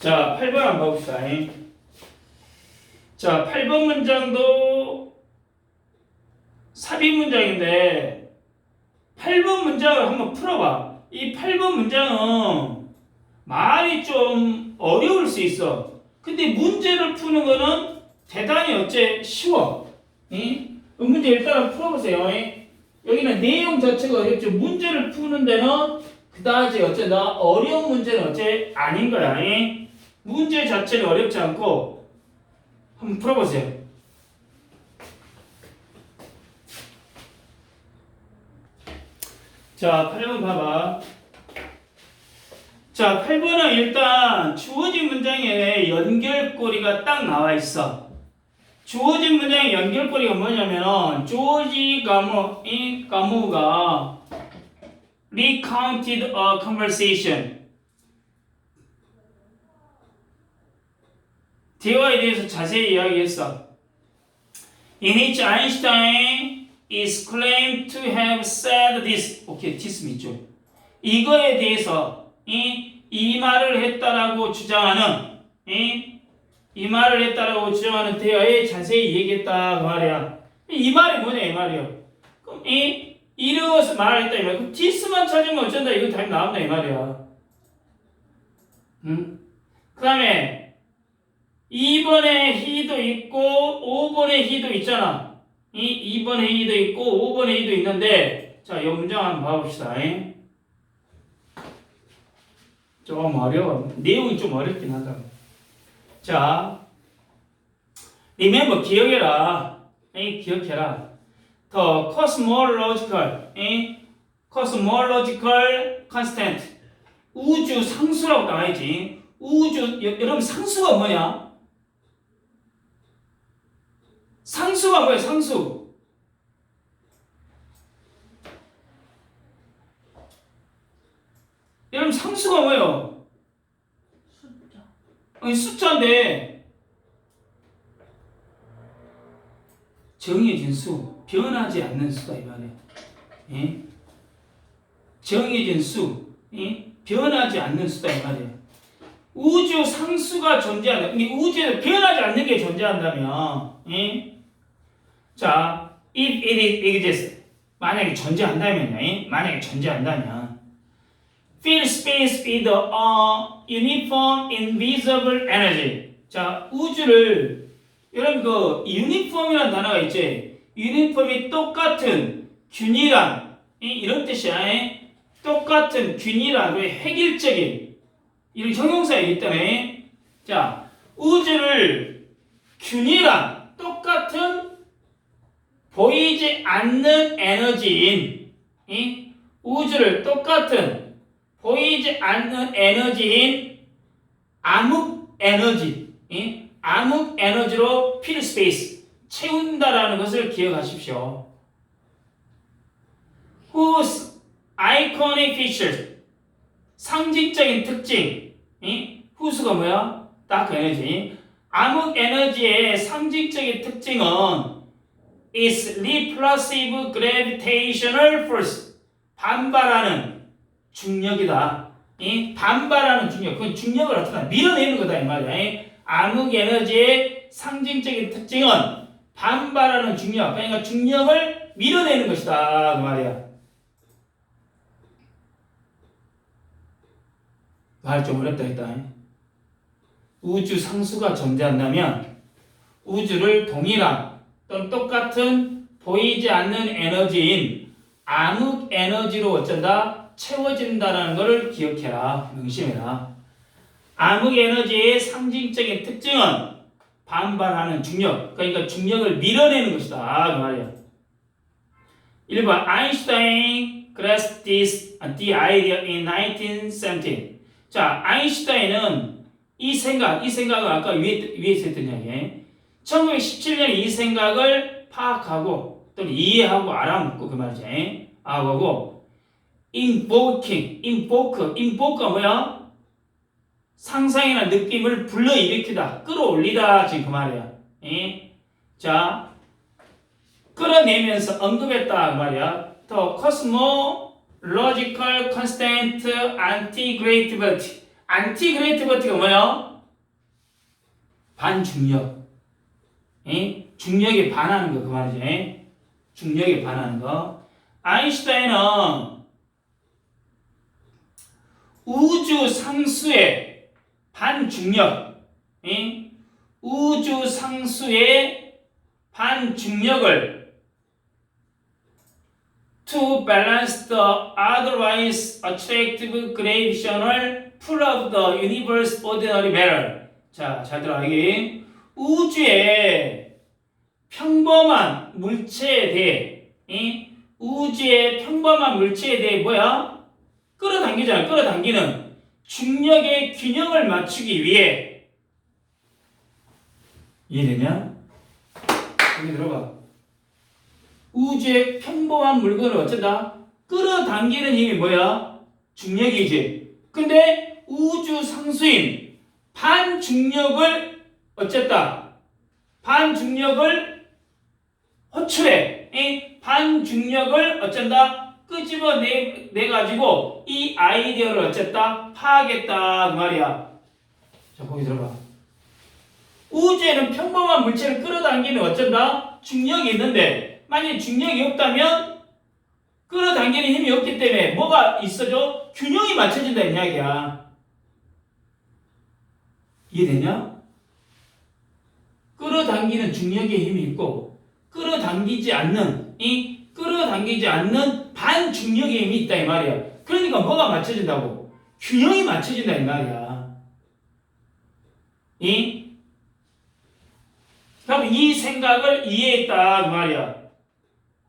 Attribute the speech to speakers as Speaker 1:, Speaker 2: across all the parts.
Speaker 1: 자, 8번 한번 봐봅시다. 자, 8번 문장도 삽입 문장인데 8번 문장을 한번 풀어봐. 이 8번 문장은 말이 좀 어려울 수 있어. 근데 문제를 푸는 거는 대단히 어째 쉬워. 응? 그 문제 일단 풀어보세요. 응? 여기는 내용 자체가 어렵죠. 문제를 푸는 데는 그다지 어쩌다 어려운 문제는 어째 아닌 거야. 응? 문제 자체는 어렵지 않고 한번 풀어보세요. 자, 8번 봐봐. 자, 8번은 일단 주어진 문장에 연결고리가 딱 나와 있어. 주어진 문장의 연결고리가 뭐냐면 조지 가모 이 가모가 recounted a conversation 대화에 대해서 자세히 이야기했어. In which Einstein is claimed to have said this. 오케이, this 있죠. 이거에 대해서 이, 이 말을 했다라고 주장하는 이, 이 말을 했다라고 주장하는 대화에 자세히 얘기했다 그 말이야. 이 말이 뭐냐 이 말이야. 그럼 이 이르어서 말했다 이 말. 그럼 this만 찾으면 어쩐다 이거 답이 나온다 이 말이야. 응? 그다음에 2번에 he도 있고 5번에 he도 있잖아. 이 2번에 he도 있고 5번에 he도 있는데 자, 이 문장 한번 봐봅시다. 잉? 좀 어려워. 내용이 좀 어렵긴 하다. 자, remember 기억해라. 이 기억해라. 더 cosmological, 이 cosmological constant 우주 상수라고 나와있지. 우주 여, 여러분 상수가 뭐냐? 상수가 뭐야? 상수. 여러분 상수가 뭐예요?
Speaker 2: 숫자.
Speaker 1: 아니 숫자인데 정해진 수, 변하지 않는 수다 이 말이야. 예? 정해진 수, 예? 변하지 않는 수다 이 말이야. 우주 상수가 존재한다. 이 우주에 변하지 않는 게 존재한다면, 예? 자, if it exists, 만약에 존재한다면요, 예? 만약에 존재한다면, fill space with a uniform invisible energy. 자, 우주를 여러분 그 유니폼이라는 단어가 있지. 유니폼이 똑같은 균일한 이- 이런 뜻이야. 예? 똑같은 균일한 그 획일적인 이런 형용사이기 때문에 자 우주를 균일한 보이지 않는 에너지인 이 우주를 똑같은 보이지 않는 에너지인 암흑 에너지, 예? 암흑 에너지로 필 스페이스 채운다라는 것을 기억하십시오. Whose iconic features 상징적인 특징, 예? whose가 뭐야? 다크 에너지. 암흑 에너지의 상징적인 특징은 is repulsive gravitational force 반발하는 중력이다. 이 반발하는 중력, 그건 중력을 어떻게 밀어내는 거다 이 말이야. 이 암흑 에너지의 상징적인 특징은 반발하는 중력, 그러니까 중력을 밀어내는 것이다 그 말이야. 말 좀 어렵다 했다. 우주 상수가 존재한다면 우주를 동일한 또는 똑같은 보이지 않는 에너지인 암흑 에너지로 어쩐다? 채워진다는 것을 기억해라. 명심해라. 암흑 에너지의 상징적인 특징은 반발하는 중력 그러니까 중력을 밀어내는 것이다. 그 말이야. 1번 아인슈타인 grasped this the idea in 1917 자 아인슈타인은 이 생각 이 생각을 아까 위에 위에서 했던 이야기 1917년에 이 생각을 파악하고 또는 이해하고 알아먹고 그 말이지. 아하고 invoking, invoke, invoke가 뭐야? 상상이나 느낌을 불러일으키다, 끌어올리다 지금 그 말이야. 예? 자, 끌어내면서 언급했다 그 말이야. 더 cosmological constant anti-gravity. anti-gravity가 뭐야? 반중력. 에? 중력에 반하는 거 그 말이지. 에? 중력에 반하는 거. 아인슈타인은 우주 상수의 반중력, 에? 우주 상수의 반중력을 to balance the otherwise attractive gravitational pull of the universe ordinary matter. 자, 잘 들어 여기 우주의 평범한 물체에 대해 이 우주의 평범한 물체에 대해 뭐야? 끌어당기잖아. 끌어당기는 중력의 균형을 맞추기 위해 이해되냐? 여기 들어봐. 우주의 평범한 물건을 어쩐다? 끌어당기는 힘이 뭐야? 중력이지. 근데 우주 상수인 반중력을 어쨌다? 반중력을 호출해. 이 반중력을 어쩐다? 끄집어내 내 가지고 이 아이디어를 어쨌다? 파하겠다 그 말이야. 자 거기 들어봐. 우주에는 평범한 물체를 끌어당기는 어쩐다? 중력이 있는데 만약 중력이 없다면 끌어당기는 힘이 없기 때문에 뭐가 있어져? 균형이 맞춰진다 이 이야기야. 이해되냐? 끌어당기는 중력의 힘이 있고 끌어당기지 않는 이 끌어당기지 않는 반중력의 힘이 있다 이 말이야. 그러니까 뭐가 맞춰진다고? 균형이 맞춰진다 이 말이야. 이 그럼 이 생각을 이해했다 그 말이야.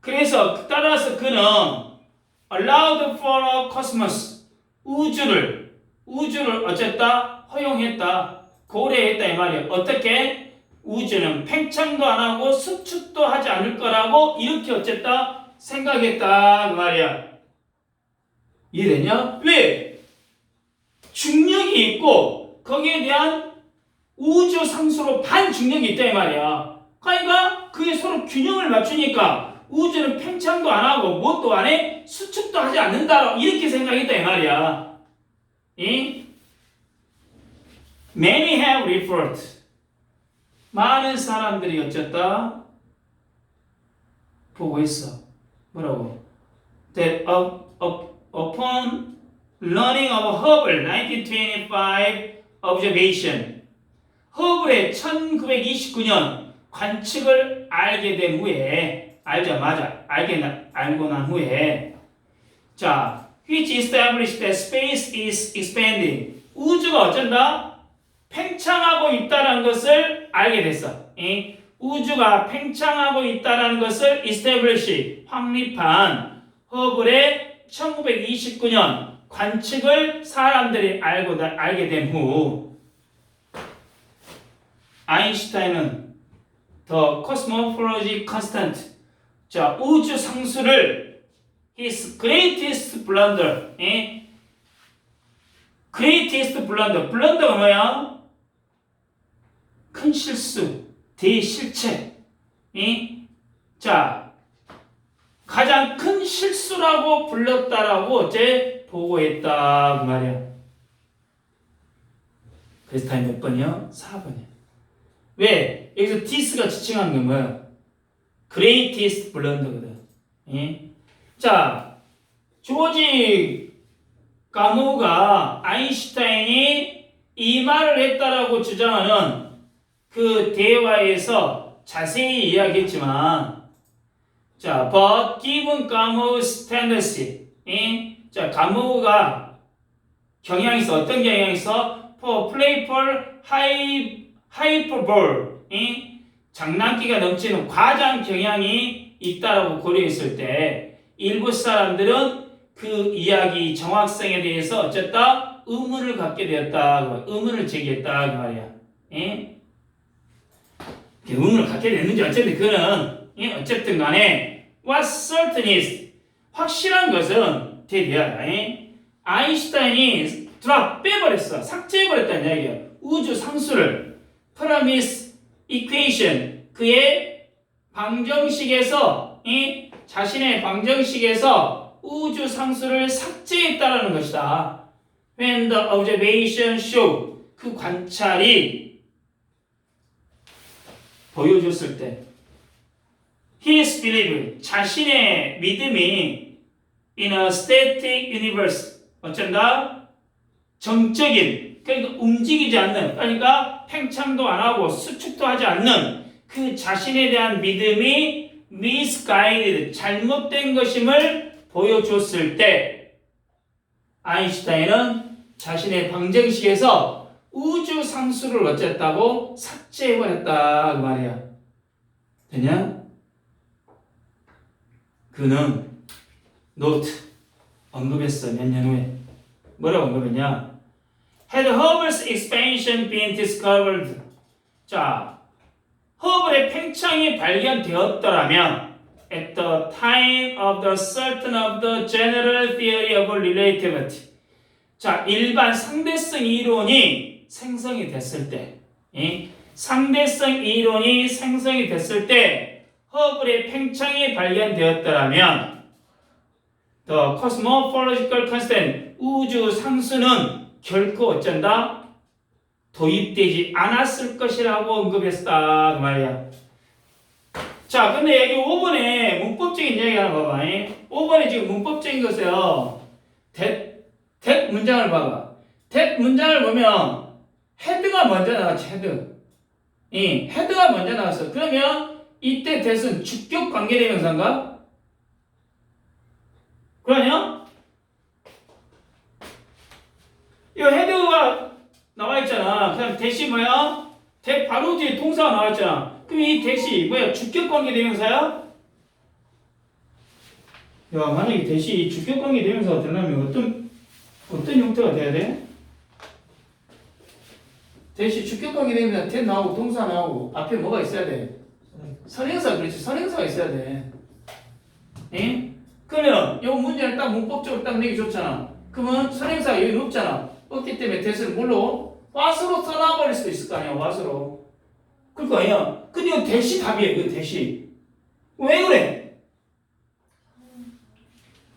Speaker 1: 그래서 따라서 그는 allowed for a cosmos 우주를 우주를 어쨌다 허용했다 고려했다 이 말이야. 어떻게 우주는 팽창도 안 하고 수축도 하지 않을 거라고 이렇게 어쨌다 생각했다 그 말이야. 이해되냐? 왜? 중력이 있고 거기에 대한 우주 상수로 반중력이 있다 이 말이야. 그러니까 그게 서로 균형을 맞추니까 우주는 팽창도 안 하고 뭣도 안 해, 수축도 하지 않는다 이렇게 생각했다 이 말이야. 이? Many have referred. 많은 사람들이 어쨌다 보고 있어. 뭐라고? That up, up, upon learning of Hubble 1925 observation 허블의 1929년 관측을 알게 된 후에 알자마자 알게 나, 알고 난 후에 자 which established that space is expanding 우주가 어쩐다 팽창하고 있다는 것을 알게 됐어. 이 우주가 팽창하고 있다는 것을 establish 확립한 허블의 1929년 관측을 사람들이 알고 다- 알게 된 후 아인슈타인은 the cosmology constant 자 우주 상수를 his greatest blunder 예? greatest blunder 블런더가 뭐야? 큰 실수 대실체 예? 자 가장 큰 실수라고 불렀다라고 어제 보고했다 그 말이야 그래서 타임 몇 번이요? 4번이야 왜? 여기서 디스가 지칭하는 게 뭐야? greatest blunder거든. 예? 자, 조지 가모가 아인슈타인이 이 말을 했다라고 주장하는 그 대화에서 자세히 이야기했지만, 자, but given Gamo's tendency, 예? 자, 가모가 경향이 있어. 어떤 경향이 있어? for playful 하이퍼볼, 이 장난기가 넘치는 과장 경향이 있다라고 고려했을 때 일부 사람들은 그 이야기 정확성에 대해서 어쨌다 의문을 갖게 되었다, 의문을 제기했다 그 말이야. 예? 의문을 갖게 됐는지 어쨌든 그는 예? 어쨌든 간에 what certain is 확실한 것은 대비하라. 예? 아인슈타인이 드랍 빼버렸어, 삭제해버렸다는 이야기야. 우주 상수를 프라미스 이퀘이션 그의 방정식에서 이 자신의 방정식에서 우주 상수를 삭제했다라는 것이다. When the observation show 그 관찰이 보여줬을 때. His belief 자신의 믿음이 in a static universe. 어쩐다 정적인 그러니까 움직이지 않는 그러니까 팽창도 안 하고 수축도 하지 않는 그 자신에 대한 믿음이 misguided 잘못된 것임을 보여줬을 때 아인슈타인은 자신의 방정식에서 우주 상수를 어쨌다고 삭제해버렸다 그 말이야 되냐? 그는 노트 언급했어 몇 년 후에 뭐라고 언급했냐? Had Hubble's expansion been discovered 자 허블의 팽창이 발견되었더라면 at the time of the certain of the general theory of relativity 자 일반 상대성 이론이 생성이 됐을 때 이 상대성 이론이 생성이 됐을 때 허블의 팽창이 발견되었더라면 the cosmological constant 우주 상수는 결코 어쩐다 도입되지 않았을 것이라고 언급했다 그 말이야. 자, 근데 여기 5번에 문법적인 이야기 하나 봐봐. 5번에 지금 문법적인 것에요. that, that 문장을 봐봐. that 문장을 보면 헤드가 먼저 나왔지, 헤드. 이 헤드가 먼저 나왔어. 그러면 이때 that은 주격 관계대명사인가? 그러냐? 이 헤드가 나와 있잖아. 그다음 대시 뭐야? 대 바로 뒤에 동사가 나와 있잖아. 그럼 이 대시 뭐야? 주격 관계 대명사야? 야, 만약에 대시 주격 관계 대명사가 되려면 어떤 어떤 형태가 돼야 돼? 대시 주격 관계 대명사 대 나오고 동사 나오고 앞에 뭐가 있어야 돼? 선행사 그렇지. 선행사가 있어야 돼. 예? 그러면 요 문제를 딱 문법적으로 딱 내기 좋잖아. 그러면 선행사가 여기 없잖아. 없기 때문에 대신을 뭘로? 왓으로 써놔버릴 수도 있을 거 아니야, 왓으로. 그럴 거 아니야. 근데 이거 대시 답이에요, 그 대시. 왜 그래?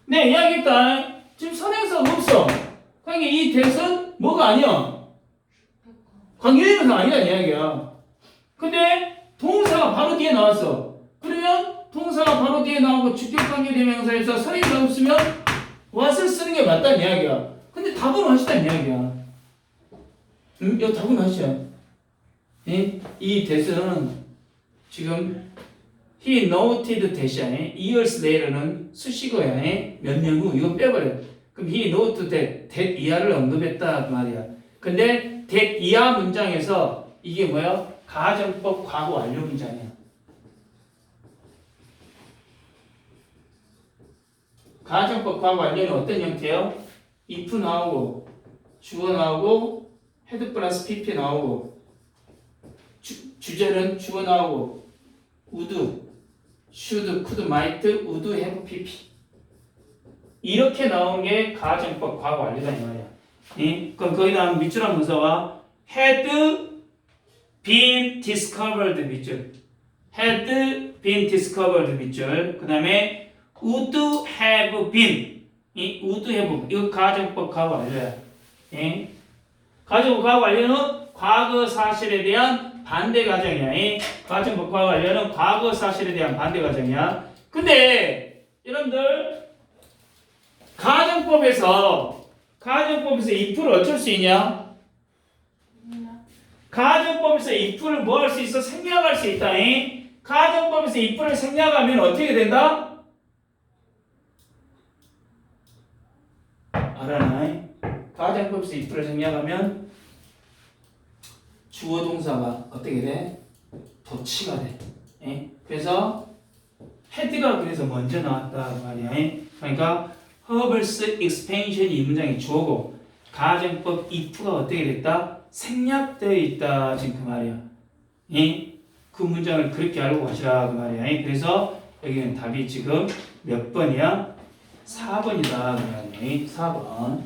Speaker 1: 네, 이야기했다. 지금 선행사가 없어. 그러니까 이 대선 뭐가 아니야? 관계대명사 아니란 이야기야. 근데 동사가 바로 뒤에 나왔어. 그러면 동사가 바로 뒤에 나오고 주격 관계대명사에서 선행사 없으면 what을 쓰는 게 맞다는 이야기야. 근데 답은 하시다는 이야기야. 응? 이거 답은 하시야. 예? 이 대서는 지금 he noted 대시야. years later는 수식어야. 몇 년 후 이거 빼버려. 그럼 he noted that, that 이하를 언급했다 그 말이야. 근데 that 이하 문장에서 이게 뭐야? 가정법 과거 완료 문장이야. 가정법 과거 완료는 어떤 형태예요? if 나오고 주어 나오고 헤드 플러스 pp 나오고 주, 주절은 주어 나오고 would, should, could, pp 이렇게 나온 게 가정법 과거 완료다 이 말이야. 예? 그럼 거기다 밑줄 문서와 had been discovered 밑줄 had been discovered 밑줄 그 다음에 would have been 이 would have 이거 가정법 과거 완료야. 예? 가정법 과거 완료는 과거 사실에 대한 반대 가정이야. 이 가정법 과거 완료는 과거 사실에 대한 반대 가정이야. 근데 여러분들 가정법에서 가정법에서 if를 어쩔 수 있냐? 가정법에서 if를 뭐 할 수 있어? 생략할 수 있다. 이 가정법에서 if를 생략하면 어떻게 된다? 알아나? 가정법에서 if를 생략하면 주어 동사가 어떻게 돼? 도치가 돼. 예? 그래서 헤드가 그래서 먼저 나왔다 그 말이야. 예? 그러니까 허블스 익스펜션이 이 문장의 주어고 가정법 if가 어떻게 됐다? 생략되어 있다 지금 그 말이야. 예? 그 문장을 그렇게 알고 가시라 그 말이야. 예? 그래서 여기는 답이 지금 몇 번이야? 4번이다 그 말이야. 4번.